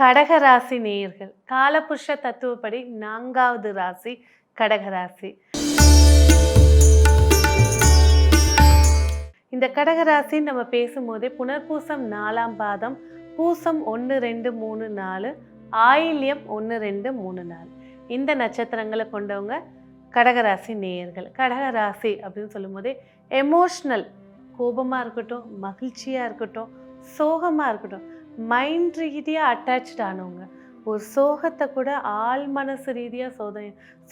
கடகராசி நேயர்கள் காலபுருஷ தத்துவப்படி நான்காவது ராசி கடகராசி. இந்த கடகராசி நம்ம பேசும்போதே புனர்பூசம் நாலாம் பாதம் பூசம் ஒன்று ரெண்டு மூணு நாலு ஆயில்யம் ஒன்று ரெண்டு மூணு நாலு. இந்த நட்சத்திரங்களை கொண்டவங்க கடகராசி நேயர்கள். கடகராசி அப்படின்னு சொல்லும்போதே எமோஷ்னல் கோபமாக இருக்கட்டும் மகிழ்ச்சியாக இருக்கட்டும் சோகமாக இருக்கட்டும் மைண்ட் ரீதியாக அட்டாச்சு ஆனவங்க. ஒரு சோகத்தை கூட ஆள் மனசு ரீதியாக சோத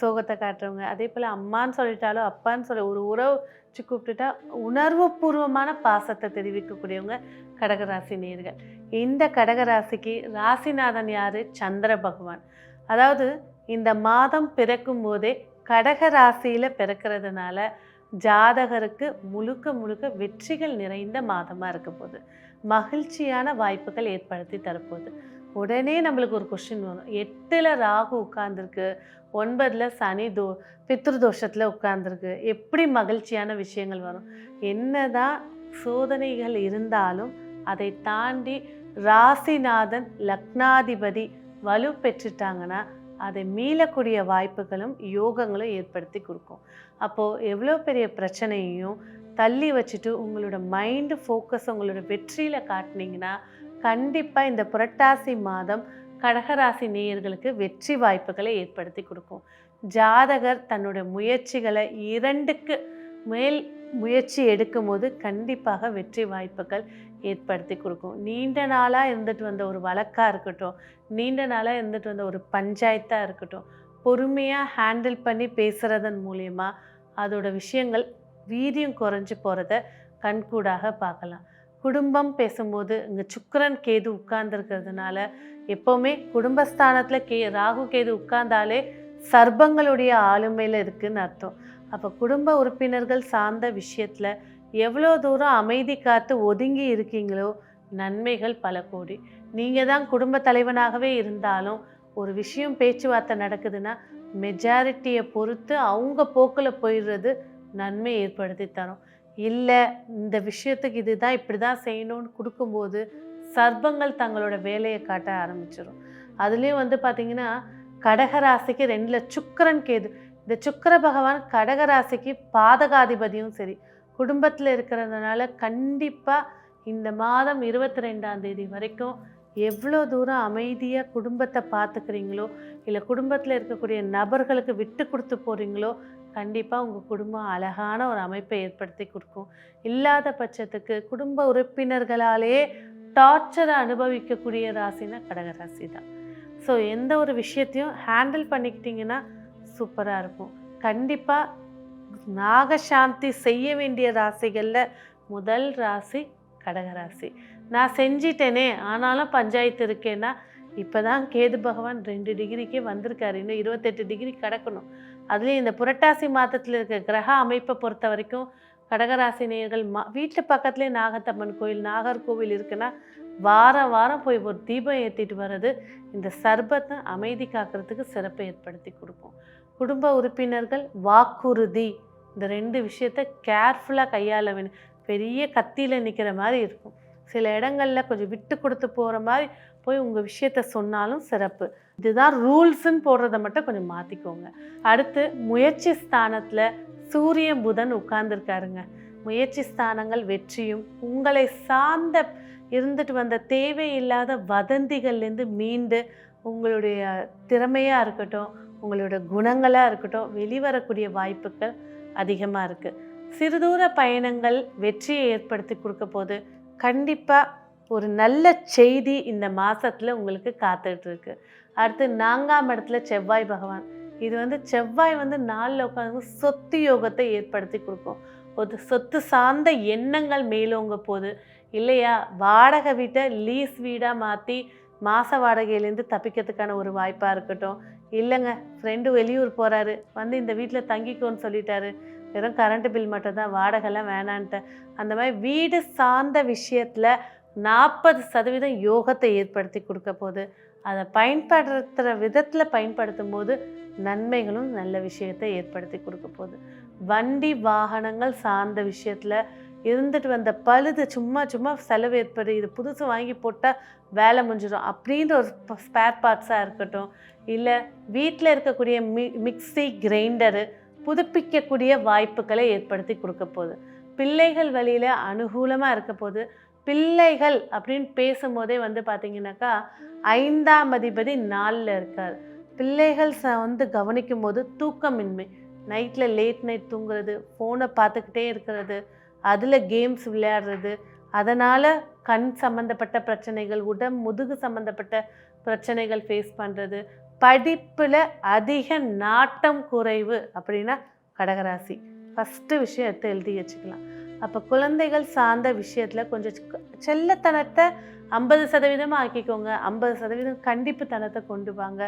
சோகத்தை காட்டுறவங்க. அதே போல் அம்மான்னு சொல்லிட்டாலும் அப்பான்னு சொல்ல ஒரு உறவு வச்சு கூப்பிட்டுட்டா உணர்வுபூர்வமான பாசத்தை தெரிவிக்கக்கூடியவங்க கடகராசி நேர்கள். இந்த கடகராசிக்கு ராசிநாதன் யார்? சந்திர பகவான். அதாவது இந்த மாதம் பிறக்கும் போதே கடக ராசியில் பிறக்கிறதுனால ஜாதகருக்கு முழுக்க முழுக்க வெற்றிகள் நிறைந்த மாதமாக இருக்க போகுது. மகிழ்ச்சியான வாய்ப்புகள் ஏற்படுத்தி தரப்போகுது. உடனே நம்மளுக்கு ஒரு கொஷின் வரும். எட்டில் ராகு உட்கார்ந்துருக்கு ஒன்பதில் சனி தோ பித்ருதோஷத்தில் உட்கார்ந்துருக்கு. எப்படி மகிழ்ச்சியான விஷயங்கள் வரும்? என்னதான் சோதனைகள் இருந்தாலும் அதை தாண்டி ராசிநாதன் லக்னாதிபதி வலு பெற்றுட்டாங்கன்னா அதை மீளக்கூடிய வாய்ப்புகளும் யோகங்களும் ஏற்படுத்தி கொடுக்கும். அப்போது எவ்வளோ பெரிய பிரச்சனையையும் தள்ளி வச்சுட்டு உங்களோட மைண்டு ஃபோக்கஸ் உங்களோட வெற்றியில் காட்டினீங்கன்னா கண்டிப்பாக இந்த புரட்டாசி மாதம் கடகராசி நேயர்களுக்கு வெற்றி வாய்ப்புகளை ஏற்படுத்தி கொடுக்கும். ஜாதகர் தன்னோட முயற்சிகளை இரண்டுக்கு மேல் முயற்சி எடுக்கும் போது கண்டிப்பாக வெற்றி வாய்ப்புகள் ஏற்படுத்தி கொடுக்கும். நீண்ட நாளாக இருந்துட்டு வந்த ஒரு வழக்காக இருக்கட்டும் நீண்ட நாளாக இருந்துட்டு வந்த ஒரு பஞ்சாயத்தாக இருக்கட்டும் பொறுமையாக ஹேண்டில் பண்ணி பேசுகிறதன் மூலயமா அதோட விஷயங்கள் வீரியம் குறைஞ்சி போகிறத கண்கூடாக பார்க்கலாம். குடும்பம் பேசும்போது இங்கே சுக்கரன் கேது உட்கார்ந்துருக்கிறதுனால எப்போவுமே குடும்பஸ்தானத்தில் கே ராகு கேது உட்கார்ந்தாலே சர்பங்களுடைய ஆளுமையில் இருக்குதுன்னு அர்த்தம். அப்போ குடும்ப உறுப்பினர்கள் சார்ந்த விஷயத்தில் எவ்வளோ தூரம் அமைதி காத்து ஒதுங்கி இருக்கீங்களோ நன்மைகள் பல கோடி. நீங்கள் தான் குடும்ப தலைவனாகவே இருந்தாலும் ஒரு விஷயம் பேச்சுவார்த்தை நடக்குதுன்னா மெஜாரிட்டியை பொறுத்து அவங்க போக்கில் போயிடுறது நன்மை ஏற்படுத்தி தரும். இல்லை இந்த விஷயத்துக்கு இதுதான் இப்படி தான் செய்யணும்னு கொடுக்கும்போது சர்ப்பங்கள் தங்களோட வேலையை காட்ட ஆரம்பிச்சிடும் அதுலேயும் வந்து பார்த்திங்கன்னா கடகராசிக்கு ரெண்டில் சுக்கரன் கேது. இந்த சுக்கர பகவான் கடகராசிக்கு பாதகாதிபதியும் சரி குடும்பத்தில் இருக்கிறதுனால கண்டிப்பாக இந்த மாதம் இருபத்தி ரெண்டாம் தேதி வரைக்கும் எவ்வளோ தூரம் அமைதியாக குடும்பத்தை பார்த்துக்கிறீங்களோ இல்லை குடும்பத்தில் இருக்கக்கூடிய நபர்களுக்கு விட்டு கொடுத்து போகிறீங்களோ கண்டிப்பாக உங்கள் குடும்பம் அழகான ஒரு அமைப்பை ஏற்படுத்தி கொடுக்கும். இல்லாத பட்சத்துக்கு குடும்ப உறுப்பினர்களாலே டார்ச்சரை அனுபவிக்கக்கூடிய ராசினா கடகராசி தான். ஸோ எந்த ஒரு விஷயத்தையும் ஹேண்டில் பண்ணிக்கிட்டிங்கன்னா சூப்பராக இருக்கும். கண்டிப்பாக நாகசாந்தி செய்ய வேண்டிய ராசிகளில் முதல் ராசி கடகராசி நான் செஞ்சிட்டேனே ஆனாலும் பஞ்சாயத்து இருக்கேன்னா இப்போ தான் கேது பகவான் ரெண்டு டிகிரிக்கே வந்திருக்காரு. இன்னும் இருபத்தெட்டு டிகிரி கிடக்கணும். அதுலேயும் இந்த புரட்டாசி மாதத்தில் இருக்க கிரக அமைப்பை பொறுத்த வரைக்கும் கடகராசி நேர்கள் மா வீட்டு பக்கத்துலேயே நாகத்தம்மன் கோயில் நாகர்கோவில் இருக்குன்னா வாரம் வாரம் போய் ஒரு தீபம் ஏற்றிட்டு வர்றது இந்த சர்பத்தை அமைதி காக்கிறதுக்கு சிறப்பை ஏற்படுத்தி கொடுக்கும். குடும்ப உறுப்பினர்கள் வாக்குறுதி. இந்த ரெண்டு விஷயத்த கேர்ஃபுல்லாக கையாள வேணும் பெரிய கத்தியில் நிற்கிற மாதிரி இருக்கும். சில இடங்களில் கொஞ்சம் விட்டு கொடுத்து போகிற மாதிரி போய் உங்கள் விஷயத்த சொன்னாலும் சிறப்பு. இதுதான் ரூல்ஸுன்னு போடுறத மட்டும் கொஞ்சம் மாற்றிக்கோங்க அடுத்து முயற்சி ஸ்தானத்தில் சூரிய புதன் உட்கார்ந்துருக்காருங்க. முயற்சி ஸ்தானங்கள் வெற்றியும் உங்களை சார்ந்த இருந்துட்டு வந்த தேவையில்லாத வதந்திகள்லேருந்து மீண்டு உங்களுடைய திறமையாக இருக்கட்டும் உங்களோட குணங்களாக இருக்கட்டும் வெளிவரக்கூடிய வாய்ப்புகள் அதிகமாக இருக்குது சிறுதூர பயணங்கள் வெற்றியை ஏற்படுத்தி கொடுக்க போது கண்டிப்பாக ஒரு நல்ல செய்தி இந்த மாதத்தில் உங்களுக்கு காத்துட்ருக்கு அடுத்து நான்காம் இடத்துல செவ்வாய் பகவான். இது வந்து செவ்வாய் வந்து நாளில் உட்காந்து சொத்து யோகத்தை ஏற்படுத்தி கொடுக்கும். ஒரு சொத்து சார்ந்த எண்ணங்கள் மேலோங்க போது இல்லையா? வாடகை வீட்டை லீஸ் வீடாக மாற்றி மாத வாடகையிலேருந்து தப்பிக்கிறதுக்கான ஒரு வாய்ப்பாக இருக்கட்டும். இல்லைங்க ஃப்ரெண்டு வெளியூர் போகிறாரு வந்து இந்த வீட்டில் தங்கிக்கோன்னு சொல்லிட்டாரு. வெறும் கரண்ட் பில் மட்டும் தான் வாடகைலாம் வேணான்ட்டு. அந்த மாதிரி வீடு சார்ந்த விஷயத்தில் நாற்பது சதவீதம் யோகத்தை ஏற்படுத்தி கொடுக்க போது அதை பயன்படுத்துகிற விதத்தில் பயன்படுத்தும் போது நன்மைகளும் நல்ல விஷயத்தை ஏற்படுத்தி கொடுக்க போகுது. வண்டி வாகனங்கள் சார்ந்த விஷயத்தில் இருந்துட்டு வந்த பழுது சும்மா சும்மா செலவு ஏற்படு இது புதுசு வாங்கி போட்டால் வேலை முடிஞ்சிடும் அப்படின்ற ஒரு ஸ்பேர் பார்ட்ஸாக இருக்கட்டும். இல்லை வீட்டில் இருக்கக்கூடிய மி மிக்ஸி கிரைண்டரு புதுப்பிக்கக்கூடிய வாய்ப்புகளை ஏற்படுத்தி கொடுக்க போகுது. பிள்ளைகள் வழியில் அனுகூலமாக இருக்க போது பிள்ளைகள் அப்படின்னு பேசும்போதே வந்து பார்த்தீங்கன்னாக்கா ஐந்தாம் அதிபதி நாளில் இருக்கார். பிள்ளைகள் ச வந்து கவனிக்கும் போது தூக்கமின்மை. நைட்டில் லேட் நைட் தூங்குறது ஃபோனை பார்த்துக்கிட்டே இருக்கிறது அதில் கேம்ஸ் விளையாடுறது. அதனால் கண் சம்மந்தப்பட்ட பிரச்சனைகள் உடம் முதுகு சம்மந்தப்பட்ட பிரச்சனைகள் ஃபேஸ் பண்ணுறது படிப்பில் அதிக நாட்டம் குறைவு அப்படின்னா கடகராசி. ஃபஸ்ட்டு விஷயத்தை எழுதி வச்சுக்கலாம். அப்போ குழந்தைகள் சார்ந்த விஷயத்தில் கொஞ்சம் செல்லத்தனத்தை ஐம்பது சதவீதமாக ஆக்கிக்கோங்க. ஐம்பது சதவீதம் கண்டிப்புத்தனத்தை கொண்டு வாங்க.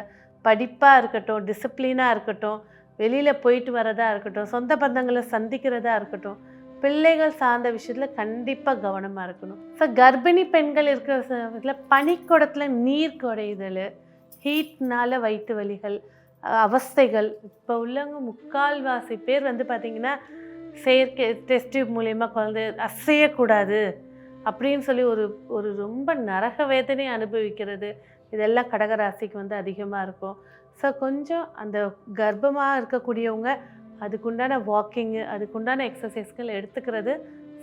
படிப்பாக இருக்கட்டும் டிசிப்ளினாக இருக்கட்டும் வெளியில் போயிட்டு வரதா இருக்கட்டும் சொந்த பந்தங்களை சந்திக்கிறதா இருக்கட்டும் பிள்ளைகள் சார்ந்த விஷயத்தில் கண்டிப்பாக கவனமாக இருக்கணும். ஸோ கர்ப்பிணி பெண்கள் இருக்கிற இதில் பனிக்கூடத்தில் நீர் குறையுதல் ஹீட்னால் வயிற்று வலிகள் அவஸ்தைகள். இப்போ உள்ளவங்க முக்கால்வாசி பேர் வந்து பார்த்திங்கன்னா செயற்கை டெஸ்ட் டியூப் மூலயமா குழந்தை அசையக்கூடாது அப்படின்னு சொல்லி ஒரு ஒரு ரொம்ப நரக வேதனை அனுபவிக்கிறது. இதெல்லாம் கடகராசிக்கு வந்து அதிகமாக இருக்கும். ஸோ கொஞ்சம் அந்த கர்ப்பமாக இருக்கக்கூடியவங்க அதுக்குண்டான வாக்கிங்கு அதுக்குண்டான எக்ஸசைஸ்கள் எடுத்துக்கிறது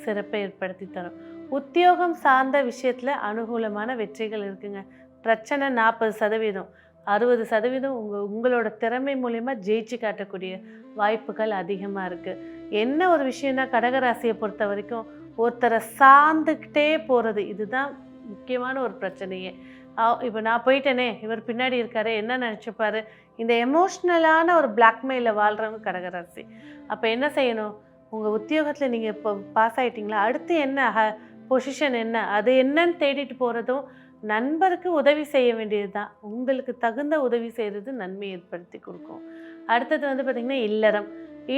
சிறப்பை ஏற்படுத்தி தரும். உத்தியோகம் சார்ந்த விஷயத்தில் அனுகூலமான வெற்றிகள் இருக்குங்க. பிரச்சனை நாற்பது சதவீதம் அறுபது சதவீதம் உங்கள் உங்களோட திறமை மூலயமா ஜெயிச்சு காட்டக்கூடிய வாய்ப்புகள் அதிகமாக இருக்குது என்ன ஒரு விஷயம்னா கடகராசியை பொறுத்த வரைக்கும் ஒருத்தரை சார்ந்துக்கிட்டே போகிறது இதுதான் முக்கியமான ஒரு பிரச்சனையே. இப்போ நான் போயிட்டேனே இவர் பின்னாடி இருக்காரு என்ன நினச்சிப்பாரு? இந்த எமோஷ்னலான ஒரு பிளாக்மெயிலில் வாழ்கிறவங்க கடகராசி. அப்போ என்ன செய்யணும்? உங்கள் உத்தியோகத்தில் நீங்கள் இப்போ பாஸ் ஆகிட்டிங்களா அடுத்து என்ன பொசிஷன் என்ன? அது என்னன்னு தேடிட்டு போகிறதும் நண்பருக்கு உதவி செய்ய வேண்டியது தான் உங்களுக்கு தகுந்த உதவி செய்கிறது நன்மை ஏற்படுத்தி கொடுக்கும். அடுத்தது வந்து பார்த்திங்கன்னா இல்லறம்.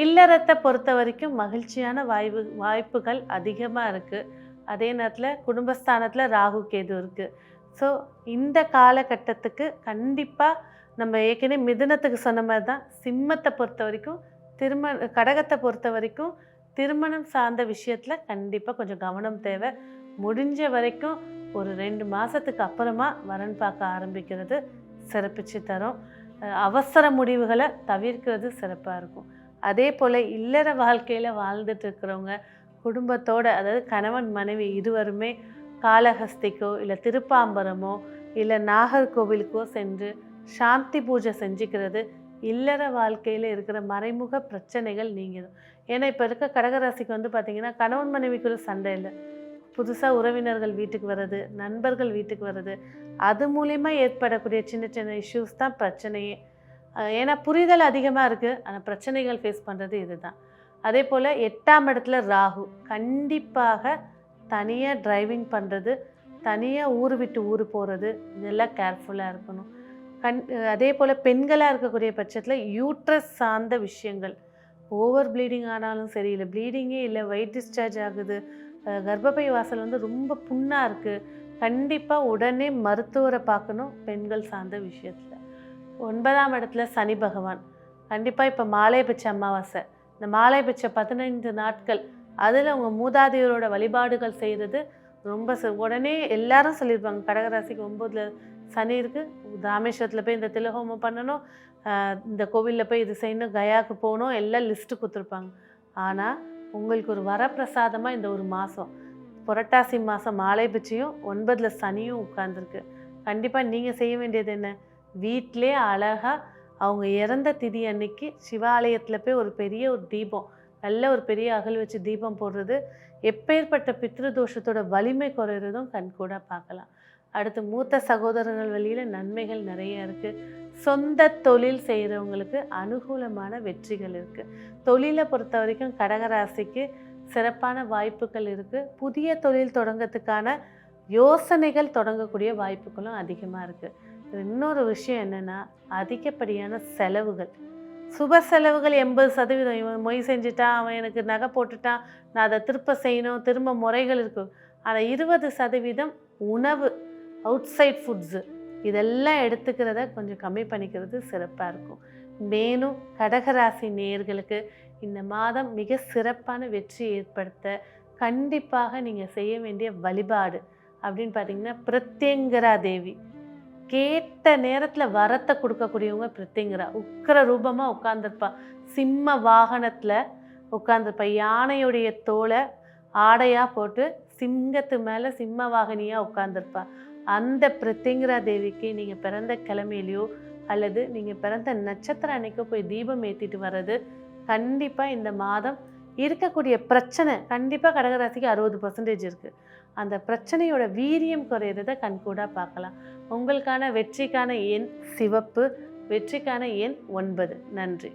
இல்லறத்தை பொறுத்த வரைக்கும் மகிழ்ச்சியான வாய்வு வாய்ப்புகள் அதிகமாக இருக்குது அதே நேரத்தில் குடும்பஸ்தானத்தில் ராகு கேது இருக்குது ஸோ இந்த காலகட்டத்துக்கு கண்டிப்பாக நம்ம ஏற்கனவே மிதுனத்துக்கு சொன்ன மாதிரி தான் சிம்மத்தை பொறுத்த வரைக்கும் திருமண கடகத்தை பொறுத்த வரைக்கும் திருமணம் சார்ந்த விஷயத்தில் கண்டிப்பாக கொஞ்சம் கவனம் தேவை. முடிஞ்ச வரைக்கும் ஒரு ரெண்டு மாதத்துக்கு அப்புறமா வரன் பார்க்க ஆரம்பிக்கிறது சிறப்பிச்சு தரும். அவசர முடிவுகளை தவிர்க்கிறது சிறப்பாக இருக்கும். அதே போல் இல்லற வாழ்க்கையில் வாழ்ந்துட்டு இருக்கிறவங்க குடும்பத்தோட அதாவது கணவன் மனைவி இருவருமே காளஹஸ்திக்கோ இல்லை திருப்பாம்பரமோ இல்லை நாகர்கோவிலுக்கோ சென்று சாந்தி பூஜை செஞ்சுக்கிறது இல்லற வாழ்க்கையில் இருக்கிற மறைமுக பிரச்சனைகள் நீங்கிடும். ஏன்னா இப்போ இருக்க கடகராசிக்கு வந்து பார்த்திங்கன்னா கணவன் மனைவிக்குள்ள சண்டை இல்லை. புதுசாக உறவினர்கள் வீட்டுக்கு வர்றது நண்பர்கள் வீட்டுக்கு வர்றது அது மூலிமா ஏற்படக்கூடிய சின்ன சின்ன இஷ்யூஸ் தான் பிரச்சனையே. ஏன்னா புரிதல் அதிகமாக இருக்குது ஆனால் பிரச்சனைகள் ஃபேஸ் பண்ணுறது இதுதான். அதே போல் எட்டாம் இடத்துல ராகு. கண்டிப்பாக தனியாக டிரைவிங் பண்ணுறது தனியாக ஊர் விட்டு ஊர் போகிறது இதெல்லாம் கேர்ஃபுல்லாக இருக்கணும். கண் அதே போல் பெண்களாக இருக்கக்கூடிய பட்சத்தில் யூட்ரஸ் சார்ந்த விஷயங்கள். ஓவர் ப்ளீடிங் ஆனாலும் சரி இல்லை ப்ளீடிங்கே இல்லை வெயிட் டிஸ்சார்ஜ் ஆகுது கர்ப்பப்பை வாசல் வந்து ரொம்ப புண்ணாக இருக்குது கண்டிப்பாக உடனே மருத்துவரை பார்க்கணும் பெண்கள் சார்ந்த விஷயத்தில். ஒன்பதாம் இடத்துல சனி பகவான். கண்டிப்பாக இப்போ மாலையபட்ச அமாவாசை. இந்த மாலையபட்ச பதினைந்து நாட்கள் அதில் அவங்க மூதாதையரோட வழிபாடுகள் செய்கிறது ரொம்ப ச- உடனே எல்லாரும் சொல்லியிருப்பாங்க கடகராசிக்கு ஒம்பதில் சனி இருக்குது ராமேஸ்வரத்தில் போய் இந்த திலஹோமம் பண்ணணும். இந்த கோவிலில் போய் இது செய்யணும். கயாவுக்கு போகணும். எல்லாம் லிஸ்ட்டு கொடுத்துருப்பாங்க. ஆனால் உங்களுக்கு ஒரு வரப்பிரசாதமாக இந்த ஒரு மாதம் புரட்டாசி மாதம் மாலை பிச்சியும் ஒன்பதில் சனியும் உட்கார்ந்துருக்கு. கண்டிப்பாக நீங்கள் செய்ய வேண்டியது என்ன? வீட்டிலே அழகாக அவங்க இறந்த திதி அன்னைக்கு சிவாலயத்தில் போய் ஒரு பெரிய ஒரு தீபம் நல்ல ஒரு பெரிய அகல் வச்சு தீபம் போடுறது எப்பேற்பட்ட பித்ருதோஷத்தோட வலிமை குறையிறதும் கண்கூட பார்க்கலாம். அடுத்து மூத்த சகோதரர்கள் வழியில் நன்மைகள் நிறைய இருக்குது சொந்த தொழில் செய்கிறவங்களுக்கு அனுகூலமான வெற்றிகள் இருக்குது தொழிலை பொறுத்த வரைக்கும் கடகராசிக்கு சிறப்பான வாய்ப்புகள் இருக்குது புதிய தொழில் தொடங்கறதுக்கான யோசனைகள் தொடங்கக்கூடிய வாய்ப்புகளும் அதிகமாக இருக்குது இன்னொரு விஷயம் என்னென்னா அதிகப்படியான செலவுகள். சுப செலவுகள் எண்பது சதவீதம். இவன் மொய் செஞ்சுட்டான் அவன் எனக்கு நகை போட்டுட்டான் நான் அதை திருப்ப செய்யணும் திரும்ப முறைகள் இருக்கும் ஆனால் இருபது சதவீதம் உணவு அவுட் சைட் ஃபுட்ஸு இதெல்லாம் எடுத்துக்கிறத கொஞ்சம் கம்மி பண்ணிக்கிறது சிறப்பாக இருக்கும். மேலும் கடகராசி நேர்களுக்கு இந்த மாதம் மிக சிறப்பான வெற்றி ஏற்படுத்த கண்டிப்பாக நீங்கள் செய்ய வேண்டிய வழிபாடு அப்படின்னு பார்த்தீங்கன்னா பிரத்யங்கரா தேவி. கேட்ட நேரத்தில் வரத்தை கொடுக்கக்கூடியவங்க பிரித்திங்கிறா உக்கிர ரூபமாக உட்காந்துருப்பா சிம்ம வாகனத்தில் உட்காந்துருப்பா யானையுடைய தோலை ஆடையாக போட்டு சிங்கத்து மேலே சிம்ம வாகனியாக உட்காந்துருப்பா அந்த பிரத்யங்கரா தேவிக்கு நீங்கள் பிறந்த கிழமையிலையோ அல்லது நீங்கள் பிறந்த நட்சத்திரம் அன்னைக்கோ போய் தீபம் ஏற்றிட்டு வர்றது கண்டிப்பாக இந்த மாதம் இருக்கக்கூடிய பிரச்சனை. கண்டிப்பாக கடகராசிக்கு அறுபது பர்சன்டேஜ் இருக்குது அந்த பிரச்சனையோட வீரியம் குறையிறத கண்கூடாக பார்க்கலாம். உங்களுக்கான வெற்றிக்கான எண் சிவப்பு வெற்றிக்கான எண் ஒன்பது. நன்றி.